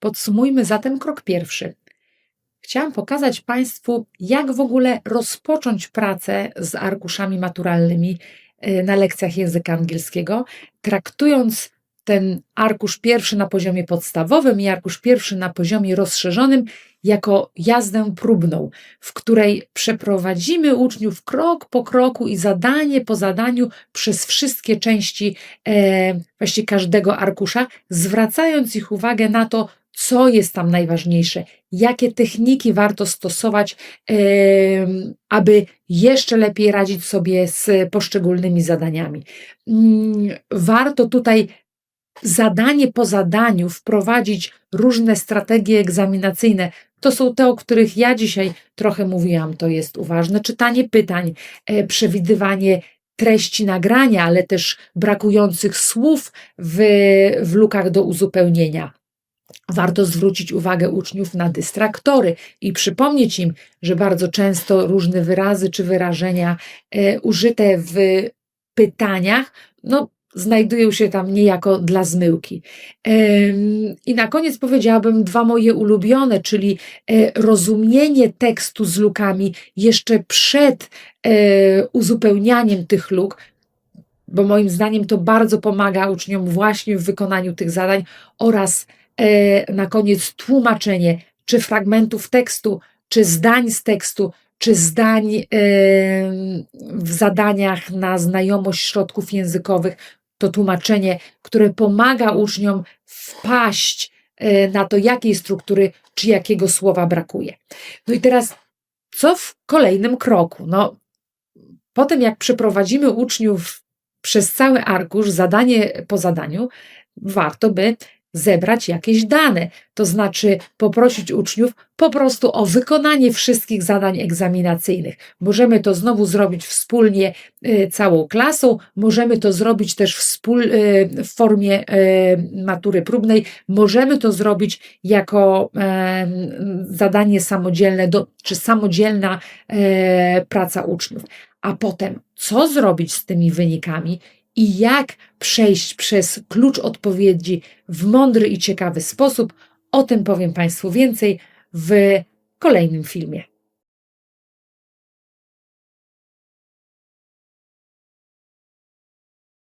Podsumujmy zatem krok pierwszy. Chciałam pokazać Państwu, jak w ogóle rozpocząć pracę z arkuszami maturalnymi y, na lekcjach języka angielskiego, traktując ten arkusz pierwszy na poziomie podstawowym i arkusz pierwszy na poziomie rozszerzonym jako jazdę próbną, w której przeprowadzimy uczniów krok po kroku i zadanie po zadaniu przez wszystkie części e, właściwie każdego arkusza, zwracając ich uwagę na to, co jest tam najważniejsze, jakie techniki warto stosować, aby jeszcze lepiej radzić sobie z poszczególnymi zadaniami. Mm, Warto tutaj zadanie po zadaniu wprowadzić różne strategie egzaminacyjne. To są te, o których ja dzisiaj trochę mówiłam. To jest uważne czytanie pytań, e, przewidywanie treści nagrania, ale też brakujących słów w, w lukach do uzupełnienia. Warto zwrócić uwagę uczniów na dystraktory i przypomnieć im, że bardzo często różne wyrazy czy wyrażenia e, użyte w pytaniach, no, znajdują się tam niejako dla zmyłki. Em, I na koniec powiedziałabym dwa moje ulubione, czyli e, rozumienie tekstu z lukami jeszcze przed e, uzupełnianiem tych luk, bo moim zdaniem to bardzo pomaga uczniom właśnie w wykonaniu tych zadań oraz e, na koniec tłumaczenie czy fragmentów tekstu, czy zdań z tekstu, czy zdań em, w zadaniach na znajomość środków językowych, to tłumaczenie, które pomaga uczniom wpaść e, na to, jakiej struktury czy jakiego słowa brakuje. No i teraz, co w kolejnym kroku? No, potem, jak przeprowadzimy uczniów przez cały arkusz, zadanie po zadaniu, warto by zebrać jakieś dane, to znaczy poprosić uczniów po prostu o wykonanie wszystkich zadań egzaminacyjnych. Możemy to znowu zrobić wspólnie y, całą klasą, możemy to zrobić też wspól, y, w formie y, matury próbnej, możemy to zrobić jako e, zadanie samodzielne do, czy samodzielna e, praca uczniów. A potem, co zrobić z tymi wynikami i jak przejść przez klucz odpowiedzi w mądry i ciekawy sposób, o tym powiem Państwu więcej w kolejnym filmie.